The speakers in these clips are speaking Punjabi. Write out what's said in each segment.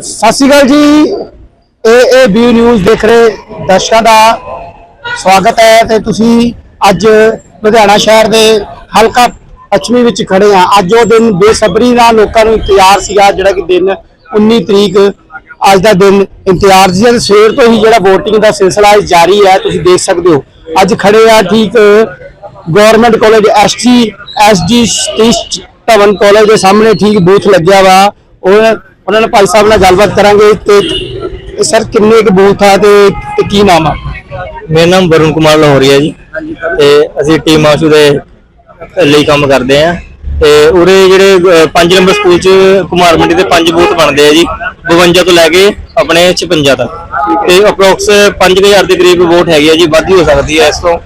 ਸਤਿ ਸ਼੍ਰੀ ਅਕਾਲ ਜੀ। ਇਹ ਇਹ ਬੀ ਨਿਊਜ਼ ਦੇਖ ਰਹੇ ਦਰਸ਼ਕਾਂ ਦਾ ਸਵਾਗਤ ਹੈ ਤੇ ਤੁਸੀਂ ਅੱਜ ਲੁਧਿਆਣਾ ਸ਼ਹਿਰ ਦੇ ਹਲਕਾ ਪੱਛਮੀ ਵਿੱਚ ਖੜੇ ਆ। ਅੱਜ ਉਹ ਦਿਨ ਬੇਸਬਰੀ ਨਾਲ ਲੋਕਾਂ ਨੂੰ ਇੰਤਜ਼ਾਰ ਸੀਗਾ, ਜਿਹੜਾ ਕਿ ਦਿਨ 19 ਤਰੀਕ ਅੱਜ ਦਾ ਦਿਨ ਇੰਤਜ਼ਾਰ ਸੀ ਤੇ ਸਵੇਰ ਤੋਂ ਹੀ ਜਿਹੜਾ VOTING ਦਾ ਸਿਲਸਿਲਾ ਜਾਰੀ ਹੈ, ਤੁਸੀਂ ਦੇਖ ਸਕਦੇ ਹੋ। ਅੱਜ ਖੜੇ ਆ ਠੀਕ government college S T S D Satish Dhawan college ਦੇ ਸਾਹਮਣੇ ਠੀਕ ਬੂਥ ਲੱਗਿਆ ਵਾ। ਉਹ ਉਹਨਾਂ ਨਾਲ ਭਾਈ ਸਾਹਿਬ ਨਾਲ ਗੱਲਬਾਤ ਕਰਾਂਗੇ ਤੇ ਸਰ ਕਿੰਨੇ ਕੁ ਬੂਥ ਆ ਤੇ ਤੇ ਕੀ ਨਾਮ ਆ? ਮੇਰਾ ਨਾਮ ਵਰੁਣ ਕੁਮਾਰ ਲਾਹੌਰੀਆ ਜੀ। ਤੇ ਅਸੀਂ ਟੀਮ ਆਸ਼ੂ ਦੇ ਲਈ ਕੰਮ ਕਰਦੇ ਆ ਤੇ ਉਰੇ ਜਿਹੜੇ 5 ਨੰਬਰ ਸਕੂਲ ਚ ਕੁਮਾਰ ਮੰਡੀ ਦੇ 5 ਬੂਥ ਬਣਦੇ ਆ ਜੀ। 52 ਤੋਂ ਲੈ ਕੇ ਆਪਣੇ 56 ਤੱਕ। ਤੇ ਅਪਰੋਕਸ 5000 ਦੇ ਕਰੀਬ ਵੋਟ ਹੈਗੀ ਆ ਜੀ। ਵੱਧ ਹੋ ਸਕਦੀ ਹੈ ਇਸ ਤੋਂ।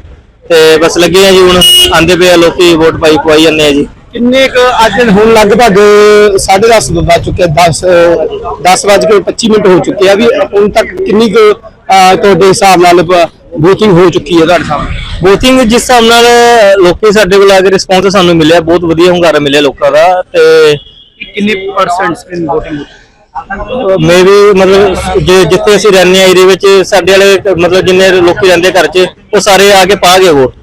ਤੇ ਬਸ ਲੱਗੇ ਆ ਜੀ ਹੁਣ ਆਂਦੇ ਪਏ ਆ ਲੋਕੀ ਵੋਟ ਪਾਈ ਪਵਾਈ ਜਾਂਦੇ ਆ ਜੀ। ਕਿੰਨੇ ਕੁ ਅੱਜ ਹੁਣ ਲਗਭਗ 10:30 ਵੱਜ ਚੁੱਕੇ 10 10 ਵੱਜ ਕੇ 25 ਮਿੰਟ ਹੋ ਚੁੱਕੇ ਆ ਵੀ ਹੁਣ ਤੱਕ ਕਿੰਨੀ ਕੁ ਤੁਹਾਡੇ ਹਿਸਾਬ ਨਾਲ ਵੋਟਿੰਗ ਹੋ ਚੁੱਕੀ ਹੈ ਤੁਹਾਡੇ ਸਾਹਮਣੇ? ਵੋਟਿੰਗ ਜਿਸ ਹਿਸਾਬ ਨਾਲ ਲੋਕੀ ਸਾਡੇ ਕੋਲ ਆ ਕੇ ਰਿਸਪੌਂਸ ਸਾਨੂੰ ਮਿਲਿਆ ਬਹੁਤ ਵਧੀਆ ਹੁੰਗਾਰਾ ਮਿਲਿਆ ਲੋਕਾਂ ਦਾ ਤੇ ਕਿੰਨੇ ਪਰਸੈਂਟ ਇਨ VOTING? ਮੇ ਵੀ ਮਤਲਬ ਜੇ ਜਿੱਥੇ ਅਸੀਂ ਰਹਿੰਦੇ ਆ ਏਰੀਏ ਵਿੱਚ, ਸਾਡੇ ਵਾਲੇ, ਮਤਲਬ ਜਿੰਨੇ ਲੋਕੀ ਰਹਿੰਦੇ ਘਰ 'ਚ, ਉਹ ਸਾਰੇ ਆ ਕੇ ਪਾ ਗਏ ਵੋਟ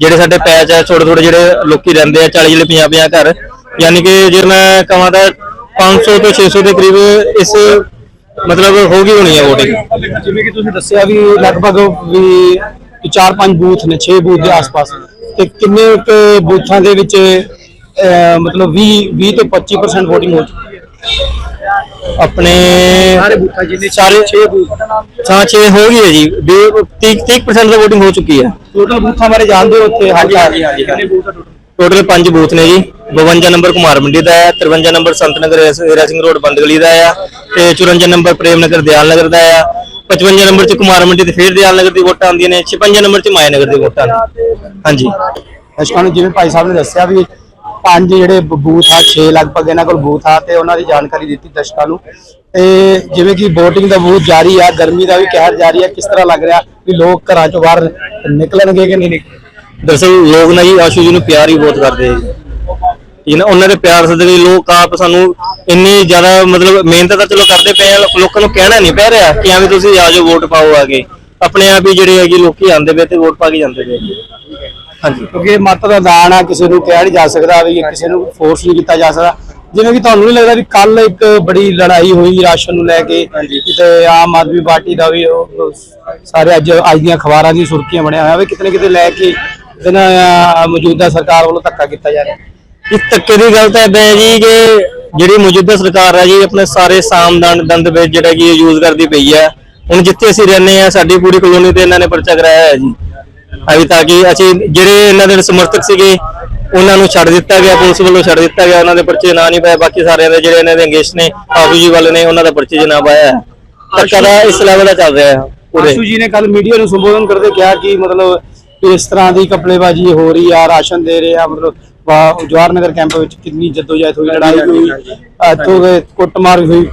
ਜਿਹੜੇ ਸਾਡੇ ਪੈਚ ਆ, ਛੋਟੇ ਛੋਟੇ ਜਿਹੜੇ ਲੋਕੀ ਰਹਿੰਦੇ ਆ 40 ਜਿਹੜੇ 50 50 ਘਰ, ਯਾਨੀ ਕਿ ਜੇ ਮੈਂ ਕਹਾਂ ਤਾਂ 500 ਤੋਂ 600 ਦੇ ਕਰੀਬ ਇਸ, ਮਤਲਬ ਹੋ ਗਈ ਹੋਣੀ ਹੈ ਵੋਟਿੰਗ ਜਿਵੇਂ ਕਿ ਤੁਸੀਂ ਦੱਸਿਆ ਵੀ ਲਗਭਗ ਵੀ 4-5 ਬੂਥ ਨੇ 6 ਬੂਥ ਦੇ ਆਸ-ਪਾਸ। ਤੇ ਕਿੰਨੇ ਬੂਥਾਂ ਦੇ ਵਿੱਚ ਮਤਲਬ 20 20 ਤੋਂ 25% ਵੋਟਿੰਗ ਹੋ ਚੁੱਕੀ ਹੈ? ਆਪਣੇ ਸਾਰੇ ਬੂਥਾਂ ਜਿੰਨੇ ਸਾਰੇ 6 ਬੂਥ। ਹਾਂ 6 ਹੋ ਗਈ ਹੈ ਜੀ। 30 30% ਦਾ VOTING ਹੋ ਚੁੱਕੀ ਹੈ। ਟੋਟਲ ਬੂਥਾਂ ਬਾਰੇ ਜਾਣਦੇ ਹੋ ਉੱਥੇ? ਹਾਂਜੀ ਹਾਂਜੀ ਹਾਂਜੀ ਕਿੰਨੇ ਬੂਥ ਆ ਟੋਟਲ ਟੋਟਲ 5 ਬੂਥ ਨੇ ਜੀ। 52 ਨੰਬਰ ਕੁਮਾਰ ਮੰਡੀ ਦਾ ਹੈ 53 ਨੰਬਰ ਸੰਤ ਨਗਰ ਹੀਰਾ ਸਿੰਘ ਰੋਡ ਬੰਦਗਲੀ ਦਾ ਆ ਤੇ 54 ਨੰਬਰ ਪ੍ਰੇਮ ਨਗਰ ਦਿਆਲ ਨਗਰ ਦਾ ਆ 55 ਨੰਬਰ ਚ ਕੁਮਾਰ ਮੰਡੀ ਤੇ ਫੇਰ ਦਿਆਲ ਨਗਰ ਦੀ ਵੋਟਾਂ ਆਉਂਦੀਆਂ ਨੇ। 56 ਨੰਬਰ ਚ ਮਾਇਆ ਨਗਰ ਦੀ ਵੋਟਾਂ। ਨੇ ਹਾਂਜੀ ਨੂੰ ਜਿਵੇਂ ਭਾਈ ਸਾਹਿਬ ਨੇ ਦੱਸਿਆ ਵੀ ਪੰਜ ਜਿਹੜੇ ਬੂਥ ਆ 6 ਲਗਭਗ ਇਹਨਾਂ ਕੋਲ ਬੂਥ ਆ ਤੇ ਉਹਨਾਂ ਦੀ ਜਾਣਕਾਰੀ ਦਿੱਤੀ ਦਰਸ਼ਕਾਂ ਨੂੰ। ਤੇ ਜਿਵੇਂ ਕਿ VOTING ਦਾ ਬੂਥ ਜਾਰੀ ਆ, ਗਰਮੀ ਦਾ ਵੀ ਕਹਿਰ ਜਾਰੀ ਆ, ਕਿਸ ਤਰ੍ਹਾਂ ਲੱਗ ਰਿਹਾ ਵੀ ਲੋਕ ਘਰਾਂ ਚੋਂ ਬਾਹਰ ਨਿਕਲਣਗੇ ਕਿ ਨਹੀਂ? ਨਿਕਲਣਗੇ ਲੋਕ ਨਾ ਜੀ ਆਸ਼ੂ ਜੀ ਨੂੰ ਪਿਆਰ ਹੀ ਬਹੁਤ ਕਰਦੇ ਆ ਜੀ। ਠੀਕ ਨਾ ਉਹਨਾਂ ਦੇ ਪਿਆਰ ਸਦਕੇ ਲੋਕ ਆਪ ਸਾਨੂੰ ਇੰਨੀ ਜ਼ਿਆਦਾ ਮਤਲਬ ਮਿਹਨਤ ਤਾਂ ਚਲੋ ਕਰਦੇ ਪਏ ਆ, ਲੋਕਾਂ ਨੂੰ ਕਹਿਣਾ ਨਹੀਂ ਪੈ ਰਿਹਾ ਕਿ ਐਵੇਂ ਤੁਸੀਂ ਆ ਜਾਓ, ਵੋਟ ਪਾਓ ਆ ਕੇ ਆਪਣੇ ਆਪ ਹੀ ਜਿਹੜੇ ਹੈਗੇ ਲੋਕੀ ਆਂਦੇ ਪਏ ਤੇ ਵੋਟ ਪਾ ਕੇ ਜਾਂਦੇ ਪਏ ਹਾਂਜੀ। ਕਿਉਂਕਿ ਇਹ ਮਤ ਦਾ ਦਾਨ ਆ ਕਿਸੇ ਨੂੰ ਕਿਹਾ ਨਹੀਂ ਜਾ ਸਕਦਾ ਵੀ ਕਿਸੇ ਨੂੰ ਫੋਰਸ ਨਹੀਂ ਕੀਤਾ ਜਾ ਸਕਦਾ। ਜਿਵੇਂ ਕਿ ਤੁਹਾਨੂੰ ਨਹੀਂ ਲੱਗਦਾ ਵੀ ਕੱਲ ਇੱਕ ਬੜੀ ਲੜਾਈ ਹੋਈ ਰਾਸ਼ਨ ਨੂੰ ਲੈ ਕੇ ਤੇ ਆਮ ਆਦਮੀ ਪਾਰਟੀ ਦਾ ਵੀ ਉਹ- ਸਾਰੇ ਅੱਜ ਅੱਜ ਦੀਆਂ ਅਖਬਾਰਾਂ ਦੀ ਸੁਰਖੀਆਂ ਬਣਿਆ ਹੋਇਆ ਵੀ ਕਿਤੇ ਕਿਤੇ ਲੈ ਕੇ ਅਹ, ਮੌਜੂਦਾ ਸਰਕਾਰ ਵੱਲੋਂ ਧੱਕਾ ਕੀਤਾ ਜਾ ਰਿਹਾ। ਇਸ ਧੱਕੇ ਦੀ ਗੱਲ ਤਾਂ ਏਦਾਂ ਹੈ ਜੀ ਕਿ ਜਿਹੜੀ ਮੌਜੂਦਾ ਸਰਕਾਰ ਹੈ ਜੀ ਆਪਣੇ ਸਾਰੇ ਸਾਮਦਾਨ ਦੰਦ ਵਿੱਚ ਜਿਹੜਾ ਕਿ ਯੂਜ਼ ਕਰਦੀ ਪਈ ਹੈ ਹੁਣ ਜਿੱਥੇ ਅਸੀਂ ਰਹਿੰਦੇ ਆ ਸਾਡੀ ਪੂਰੀ ਕਲੋਨੀ ਤੇ ਇਹਨਾਂ ਨੇ ਪਰਚਾ ਕਰਾਇਆ ਹੈ ਜੀ। ਅਭੀ ਤਾਂ ਕਿ ਅਸੀਂ ਜਿਹੜੇ ਇਹਨਾਂ ਦੇ ਸਮਰਥਕ ਸੀਗੇ ਉਹਨਾਂ ਨੂੰ ਛੱਡ ਦਿੱਤਾ ਗਿਆ ਪੁਲਿਸ ਵੱਲੋਂ ਛੱਡ ਦਿੱਤਾ ਗਿਆ ਉਹਨਾਂ ਦੇ ਪਰਚੇ ਨਾ ਨਹੀਂ ਪਾਏ ਬਾਕੀ ਸਾਰਿਆਂ ਦੇ ਜਿਹੜੇ ਇਹਨਾਂ ਦੇ ਅੰਗੇਸ਼ ਨੇ ਆਫੂ ਜੀ ਵਾਲੇ ਨੇ ਉਹਨਾਂ ਦਾ ਪਰਚੇ 'ਚ ਨਾ ਪਾਇਆ ਹੈ। ਧੱਕਾ ਦਾ ਇਸ ਲੈਵਲ ਦਾ ਚੱਲ ਰਿਹਾ ਹੈ ਪੂਰੇ। ਆਸ਼ੂ ਜੀ ਨੇ ਕੱਲ ਮੀਡੀਆ ਨੂੰ ਸੰਬੋਧਨ ਕਰਦੇ ਕਿਹਾ ਕਿ ਮਤਲਬ ਇਸ ਤਰ੍ਹਾਂ ਦੀ ਕਪੜੇਬਾਜ਼ੀ ਹੋ ਰਹੀ ਆ ਰਾਸ਼ਨ ਦੇ ਰਹੇ ਆ ਮਤਲਬ ਵਾ- ਜਵਾਹਰ ਨਗਰ ਕੈਂਪ ਵਿੱਚ ਕਿੰਨੀ ਜਦੋਜਹਿਦ ਹੋਈ ਲੜਾਈ ਹੋਈ ਇੱਥੋਂ ਦੇ ਕੁੱਟਮਾਰ ਹੋਈ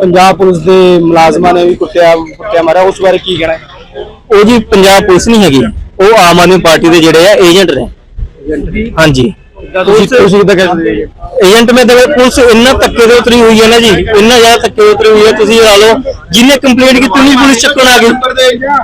ਪੰਜਾਬ ਪੁਲਿਸ ਦੇ ਮੁਲਾਜ਼ਮਾਂ ਨੇ ਵੀ ਕੁੱਟਿਆ ਕੁੱਟਿਆ ਮਾਰਿਆ ਉਸ ਬਾਰੇ ਕੀ ਕਹਿਣਾ ਹੈ? ਉਹ ਜੀ ਪੰਜਾਬ ਪੁਲਿਸ ਨਹੀਂ ਹੈਗੀ। ਉਹ ਆਮ ਆਦਮੀ ਪਾਰਟੀ ਦੇ ਜਿਹੜੇ ਆ ਏਜੰਟ ਨੇ। ਹਾਂਜੀ। ਤੁਸੀਂ ਤੁਸੀਂ ਕਿੱਦਾਂ ਕਹਿੰਦੇ ਏਜੰਟ ਮੇ ਤੇ ਪੁਲਿਸ ਇੰਨਾ ਧੱਕੇ ਦੇ ਉਤਰੀ ਹੋਈ ਹੈ ਨਾ ਜੀ। ਇੰਨਾ ਜ਼ਿਆਦਾ ਧੱਕੇ ਦੇ ਉਤਰੀ ਹੋਈ ਹੈ ਤੁਸੀਂ ਲਾ ਲਓ ਜਿਹਨੇ ਕੰਪਲੇਂਟ ਕੀਤੀ ਨਹੀਂ ਪੁਲਿਸ ਚੱਕਣ ਆ ਗਈ।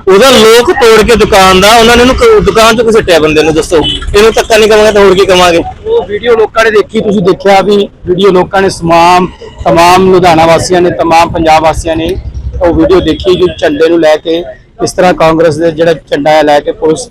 ਉਹਦਾ ਲੋਕ ਤੋੜ ਕੇ ਦੁਕਾਨ ਦਾ ਉਹਨਾਂ ਨੇ ਉਹਨੂੰ ਦੁਕਾਨ ਚੋਂ ਕਿਸੇ ਟਿਆ ਬੰਦੇ ਨੂੰ ਦੱਸੋ। ਇਹਨੂੰ ਧੱਕਾ ਨਹੀਂ ਕਵਾਂਗੇ ਤਾਂ ਹੋਰ ਕੀ ਕਵਾਂਗੇ। ਉਹ ਵੀਡੀਓ ਲੋਕਾਂ ਨੇ ਦੇਖੀ ਤੁਸੀਂ ਦੇਖਿਆ ਵੀ ਵੀਡੀਓ ਲੋਕਾਂ ਨੇ ਤਮਾਮ ਤਮਾਮ ਲੁਧਿਆਣਾ ਵਾਸੀਆਂ ਨੇ ਤਮਾਮ ਪੰਜਾਬ ਵਾਸੀਆਂ ਨੇ ਉਹ ਵੀਡੀਓ ਦੇਖੀ ਜੋ ਝੰਡੇ ਨੂੰ ਲੈ ਕੇ ਇਸ ਤਰ੍ਹਾਂ ਕਾਂਗਰਸ ਦੇ ਜਿਹੜਾ ਝੰਡਾ ਲੈ ਕੇ ਪੁਲਿਸ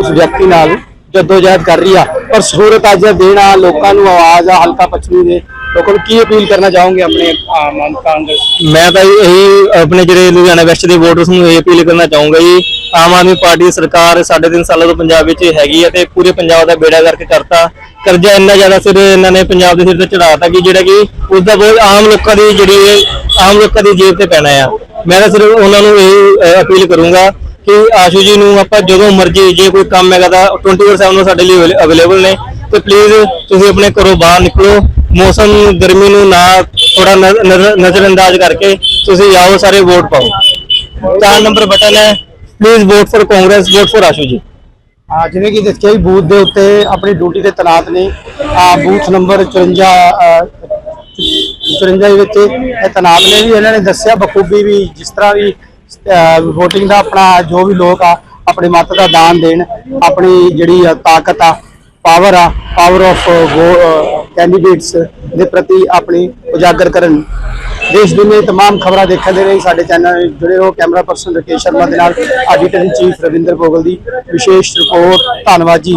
ਉਸ ਵਿਅਕਤੀ ਨਾਲ ਜਦੋਜਹਿਦ ਕਰ ਰਹੀ ਆ। ਪਰ ਸਹੂਰਤ ਅੱਜ ਦਾ ਲੋਕਾਂ ਨੂੰ ਆਵਾਜ਼ ਆ, ਹਲਕਾ ਪੱਛਮੀ ਦੇ ਲੋਕਾਂ ਨੂੰ ਕੀ ਅਪੀਲ ਕਰਨਾ ਚਾਹੋਗੇ ਆਪਣੇ ਆਮ ਕਾਂਗਰਸ? ਮੈਂ ਤਾਂ ਇਹੀ ਆਪਣੇ ਜਿਹੜੇ ਲੁਧਿਆਣਾ ਵੈਸਟ ਦੇ ਵੋਟਰਸ ਨੂੰ ਇਹ ਅਪੀਲ ਕਰਨਾ ਚਾਹੂੰਗਾ ਜੀ। ਆਮ ਆਦਮੀ ਪਾਰਟੀ ਦੀ ਸਰਕਾਰ ਸਾਢੇ ਤਿੰਨ ਸਾਲਾਂ ਤੋਂ ਪੰਜਾਬ ਵਿੱਚ ਹੈਗੀ ਹੈ ਤੇ ਪੂਰੇ ਪੰਜਾਬ ਦਾ ਬੇੜਾ ਕਰਕੇ ਕਰਤਾ। ਕਰਜ਼ਾ ਇੰਨਾ ਜ਼ਿਆਦਾ ਸਿਰ ਇਹਨਾਂ ਨੇ ਪੰਜਾਬ ਦੇ ਸਿਰ ਤੇ ਚੜਾਤਾ ਕਿ ਜਿਹੜਾ ਕਿ ਉਸ ਦਾ ਬੋਝ ਆਮ ਲੋਕਾਂ ਦੀ ਜਿਹੜੀ ਆਮ ਲੋਕਾਂ ਦੀ ਜੇਬ ਤੇ ਪੈਣਾ ਆ। ਮੈਂ ਤਾਂ ਸਿਰਫ ਉਹਨਾਂ ਨੂੰ ਇਹ ਅਪੀਲ ਕਰੂੰਗਾ ਕਿ ਆਸ਼ੂ ਜੀ ਨੂੰ ਆਪਾਂ ਜਦੋਂ ਮਰਜ਼ੀ ਜੇ ਕੋਈ ਕੰਮ ਹੈਗਾ ਤਾਂ 24/7 ਸਾਡੇ ਲਈ ਅਵੇਲੇਬਲ ਨੇ। ਤੇ ਪਲੀਜ਼ ਤੁਸੀਂ ਆਪਣੇ ਘਰੋਂ ਬਾਹਰ ਨਿਕਲੋ। ਮੌਸਮ ਗਰਮੀ ਨੂੰ ਨਾ ਥੋੜਾ ਨਜ਼ਰ ਅੰਦਾਜ਼ ਕਰਕੇ ਤੁਸੀਂ ਆਓ, ਸਾਰੇ ਵੋਟ ਪਾਓ। ਚਾਰ ਨੰਬਰ ਬਟਨ ਹੈ। Please vote for Congress vote for Ashu ji. ਆ ਜਿਵੇਂ ਕਿ ਦੱਸਿਆ ਵੀ ਬੂਥ ਦੇ ਉੱਤੇ ਆਪਣੀ ਡਿਊਟੀ ਤੇ ਤੈਨਾਤ ਨੇ। ਆ ਬੂਥ ਨੰਬਰ 54 54 ਦੇ ਵਿੱਚ ਇਹ ਤੈਨਾਤ ਨੇ ਵੀ ਇਹਨਾਂ ਨੇ ਦੱਸਿਆ ਬਖੂਬੀ ਵੀ ਜਿਸ ਤਰ੍ਹਾਂ ਵੀ VOTING ਦਾ ਆਪਣਾ ਜੋ ਵੀ ਲੋਕ ਆ ਆਪਣੀ ਮਤ ਦਾ ਦਾਨ ਦੇਣ ਆਪਣੀ ਜਿਹੜੀ ਆ ਤਾਕਤ ਆ ਪਾਵਰ ਆ ਪਾਵਰ ਆਫ ਕੈਂਡੀਡੇਟਸ ਦੇ ਪ੍ਰਤੀ ਆਪਣੀ ਉਜਾਗਰ ਕਰਨ ਦੇਸ਼ ਦੁਨੀਆ ਦੀ तमाम ਖਬਰਾਂ ਦੇਖਣ ਦੇ ਲਈ ਸਾਡੇ ਚੈਨਲ ਨਾਲ ਜੁੜੇ ਰਹੋ ਕੈਮਰਾ ਪਰਸਨ ਰਕੇਸ਼ ਸ਼ਰਮਾ ਦੇ ਨਾਲ editor in chief Ravinder Bhogal ਦੀ ਵਿਸ਼ੇਸ਼ ਰਿਪੋਰਟ ਧੰਨਵਾਦ ਜੀ